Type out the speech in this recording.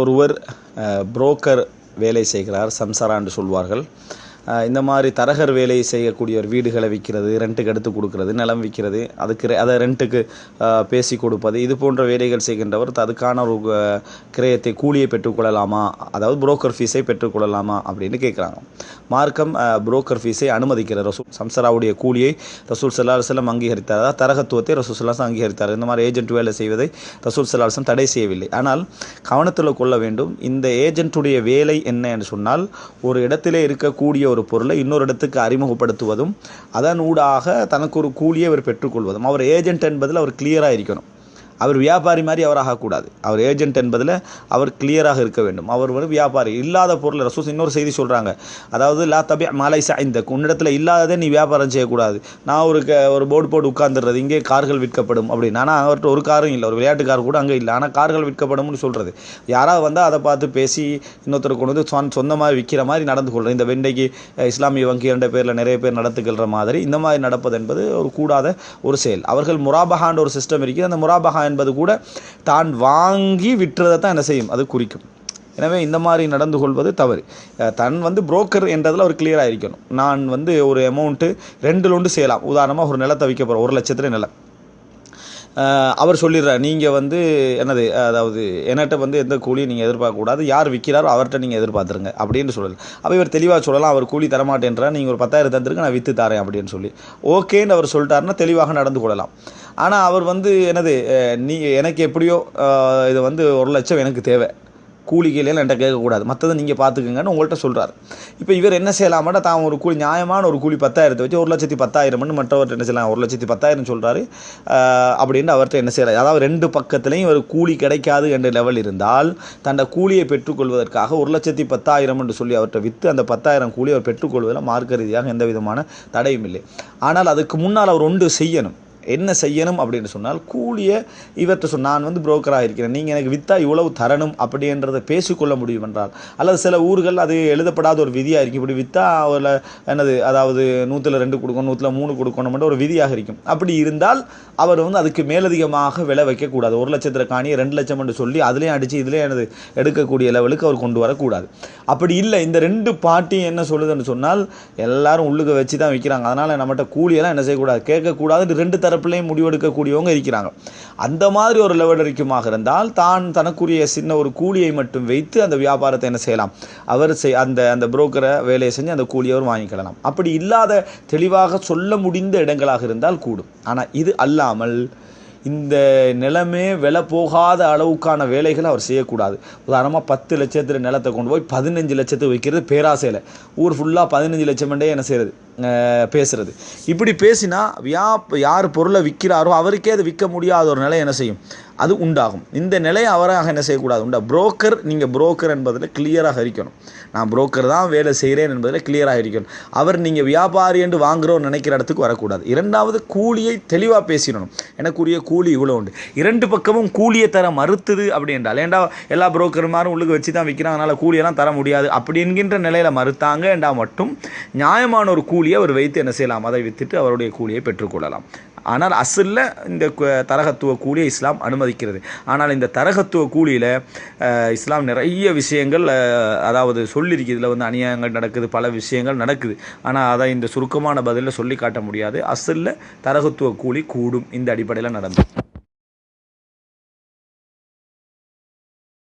ஒருவர் புரோக்கர் வேலை செய்கிறார் சம்சாரா என்று சொல்வார்கள். இந்த மாதிரி தரகர் வேலை செய்யக்கூடியவர் வீடுகளை விற்கிறது ரெண்ட்டுக்கு எடுத்து கொடுக்கறது நிலம் விற்கிறது அதுக்கு அதை ரெண்ட்டுக்கு பேசி கொடுப்பது இது போன்ற வேலைகள் செய்கின்றவர் அதுக்கான ஒரு கிரயத்தை கூலியை பெற்றுக்கொள்ளலாமா அதாவது புரோக்கர் ஃபீஸை பெற்றுக்கொள்ளலாமா அப்படின்னு கேட்குறாங்க. மார்க்கம் புரோக்கர் ஃபீஸை அனுமதிக்கிறது. ரசூல் சம்சராவுடைய கூலியை ரசூல் சல்லாஹம் அங்கீகரித்தார். அதாவது தரகத்துவத்தை ரசூல் சல்லாஹம் அங்கீகரித்தார். இந்த மாதிரி ஏஜென்ட் வேலை செய்வதை ரசூல் சல்லாஹம் தடை செய்யவில்லை. ஆனால் கவனத்தில் கொள்ள வேண்டும் இந்த ஏஜென்ட்டுடைய வேலை என்ன என்று சொன்னால் ஒரு இடத்திலே இருக்கக்கூடிய ஒரு பொருளை இன்னொரு இடத்துக்கு அறிமுகப்படுத்துவதும் அதன் ஊடாக தனக்கு ஒரு கூலியை அவர் பெற்றுக்கொள்வதும். அவர் ஏஜென்ட் என்பதில் அவர் கிளியராக இருக்கணும். அவர் வியாபாரி மாதிரி அவர் ஆகக்கூடாது அவர் ஏஜென்ட் என்பதில் அவர் கிளியராக இருக்க வேண்டும். அவர் ஒரு வியாபாரி. இல்லாத பொருள் ரசூஸ் இன்னொரு செய்தி சொல்கிறாங்க அதாவது லா தபி மலைசா இந்த உன்னிடத்தில் இல்லாததே நீ வியாபாரம் செய்யக்கூடாது. நான் ஒரு க ஒரு போர்டு போட்டு உட்காந்துடுறது இங்கே கார்கள் விற்கப்படும். அப்படின்னு. ஆனால் அவர்கிட்ட ஒரு காரும் இல்லை. ஒரு விளையாட்டு கார் கூட அங்கே இல்லை. ஆனால் கார்கள் விற்கப்படும்னு சொல்கிறது யாராவது வந்தால் அதை பார்த்து பேசி இன்னொருத்தர் கொண்டு வந்து சொந்த சொந்தமாக விற்கிற மாதிரி நடந்து கொள்கிறது இந்த வெண்டைக்கு இஸ்லாமிய வங்கி என்ற பேரில் நிறைய பேர் நடத்துக்கிற மாதிரி இந்த மாதிரி நடப்பது என்பது ஒரு கூடாத ஒரு செயல். அவர்கள் முராபஹான்ற ஒரு சிஸ்டம் இருக்குது. அந்த முராபஹான் என்பது கூட தான் வாங்கி விற்றதை தான் என்ன செய்யும்? அது குறிக்கும். எனவே இந்த மாதிரி நடந்து கொள்வது தவறு. தன் வந்து புரோக்கர் என்றதில் அவர் கிளியராக இருக்கணும். நான் வந்து ஒரு அமௌண்ட்டு ரெண்டு லோண்டு செய்யலாம். உதாரணமாக ஒரு நிலத்தை விற்க போகிறோம் ஒரு லட்சத்தில் நிலம். அவர் சொல்லிடுறார் நீங்கள் வந்து என்னது அதாவது என்கிட்ட வந்து எந்த கூலியும் நீங்கள் எதிர்பார்க்கக்கூடாது யார் விற்கிறாரோ அவர்கிட்ட நீங்கள் எதிர்பார்த்துருங்க அப்படின்னு சொல்லலாம் அப்போ இவர் தெளிவாக சொல்லலாம் அவர் கூலி தரமாட்டேன்றார் நீங்கள் ஒரு பத்தாயிரம் தந்துருங்க நான் விற்று தரேன் அப்படின்னு சொல்லி. ஓகேன்னு அவர் சொல்லிட்டாருன்னா தெளிவாக நடந்து கொள்ளலாம். ஆனால் அவர் வந்து என்னது நீ எனக்கு எப்படியோ இது வந்து ஒரு லட்சம் எனக்கு தேவை. கூலிகையிலாம் என்கிட்ட கேட்கக்கூடாது. மற்றதை நீங்கள் பார்த்துக்குங்கன்னு உங்கள்கிட்ட சொல்கிறார் இப்போ இவர் என்ன செய்யலாமாட்டா தான் ஒரு கூலி நியாயமான ஒரு கூலி பத்தாயிரத்தை வச்சு ஒரு லட்சத்தி பத்தாயிரம்னு மற்றவர்கிட்ட என்ன செய்யலாம்? ஒரு லட்சத்தி பத்தாயிரம் சொல்கிறாரு அப்படின்னு அவர்கிட்ட என்ன செய்யலாம்? அதாவது ரெண்டு பக்கத்துலையும் ஒரு கூலி கிடைக்காது என்ற லெவல் இருந்தால் தன்னை கூலியை பெற்றுக்கொள்வதற்காக ஒரு லட்சத்தி பத்தாயிரம் என்று சொல்லி அவர்கிட்ட விற்று அந்த பத்தாயிரம் கூலி அவர் பெற்றுக்கொள்வதில் மார்க்க ரீதியாக எந்த விதமான தடையும் இல்லை. ஆனால் அதுக்கு முன்னால் அவர் ஒன்று செய்யணும். என்ன செய்யணும் அப்படின்னு சொன்னால் கூலியை இவர்கிட்ட சொன்ன நான் வந்து புரோக்கராக இருக்கிறேன் நீங்கள் எனக்கு வித்தா இவ்வளவு தரணும் அப்படின்றத பேசிக்கொள்ள முடியும் என்றால் அல்லது சில ஊர்கள் அது எழுதப்படாத ஒரு விதியாக இருக்கும். இப்படி வித்தா அதில் என்னது அதாவது நூற்றில் ரெண்டு கொடுக்கணும் நூற்றில் மூணு கொடுக்கணும்ன்ற ஒரு விதியாக இருக்கும். அப்படி இருந்தால் அவர் வந்து அதுக்கு மேலதிகமாக விலை வைக்கக்கூடாது. ஒரு லட்சத்தில் காணியை ரெண்டு லட்சம் என்று சொல்லி அதுலேயும் அடித்து இதுலேயும் எனது எடுக்கக்கூடிய லெவலுக்கு அவர் கொண்டு வரக்கூடாது. அப்படி இல்லை இந்த ரெண்டு பாட்டி என்ன சொல்லுதுன்னு சொன்னால் எல்லாரும் உள்ளுக்க வச்சு தான் விற்கிறாங்க அதனால் நம்மகிட்ட கூலியெல்லாம் என்ன செய்யக்கூடாது? கேட்கக்கூடாதுன்னு ரெண்டு தர தரப்புலையும் முடிவெடுக்கக்கூடியவங்க இருக்கிறாங்க. அந்த மாதிரி ஒரு லெவல் இருந்தால் தான் தனக்குரிய சின்ன ஒரு கூலியை மட்டும் வைத்து அந்த வியாபாரத்தை என்ன செய்யலாம்? அவர் செய் அந்த அந்த புரோக்கரை வேலையை செஞ்சு அந்த கூலியை அவர் வாங்கிக்கலாம் அப்படி இல்லாத தெளிவாக சொல்ல முடிந்த இடங்களாக இருந்தால் கூடும். ஆனால் இது அல்லாமல் இந்த நிலமே விலை போகாத அளவுக்கான வேலைகளை அவர் செய்யக்கூடாது. உதாரணமாக பத்து லட்சத்தில் நிலத்தை கொண்டு போய் பதினஞ்சு லட்சத்துக்கு வைக்கிறது பேராசையில். ஊர் ஃபுல்லாக பதினஞ்சு லட்சம் என்ன செய்கிறது பேசுறது. இப்படி பேசினா யா யார் பொருளை விற்கிறாரோ அவருக்கே அது விற்க முடியாத ஒரு நிலை என்ன செய்யும்? அது உண்டாகும். இந்த நிலையை அவராக என்ன செய்யக்கூடாது? உண்டா? புரோக்கர் நீங்கள் புரோக்கர் என்பதில் கிளியராக இருக்கணும். நான் புரோக்கர் தான் வேலை செய்கிறேன் என்பதில் கிளியராக இருக்கணும். அவர் நீங்கள் வியாபாரி என்று வாங்குறோம் நினைக்கிற இடத்துக்கு வரக்கூடாது. இரண்டாவது கூலியை தெளிவாக பேசிடணும். எனக்குரிய கூலி இவ்வளோ உண்டு. இரண்டு பக்கமும் கூலியை தர மறுத்துது அப்படி என்றால் ஏண்டா எல்லா புரோக்கர்மாரும் உள்ளுக்கு வச்சு தான் விற்கிறாங்க அதனால் கூலியெல்லாம் தர முடியாது அப்படி என்கின்ற நிலையில் மறுத்தாங்க என்றால் மட்டும் நியாயமான ஒரு கூலியை அவர் வைத்து என்ன செய்யலாம்? அதை வித்துட்டு அவருடைய கூலியை பெற்றுக்கொள்ளலாம். ஆனால் அசலில் இந்த தரகத்துவ கூலியை இஸ்லாம் அனுமதிக்கிறது. ஆனால் இந்த தரகத்துவ கூலியில் இஸ்லாம் நிறைய விஷயங்கள் அதாவது சொல்லியிருக்கு. இதில் வந்து அநியாயங்கள் நடக்குது பல விஷயங்கள் நடக்குது. ஆனால் அதை இந்த சுருக்கமான பதிலில் சொல்லி காட்ட முடியாது. அசலில் தரகத்துவ கூலி கூடும். இந்த அடிப்படையில் நடந்தது.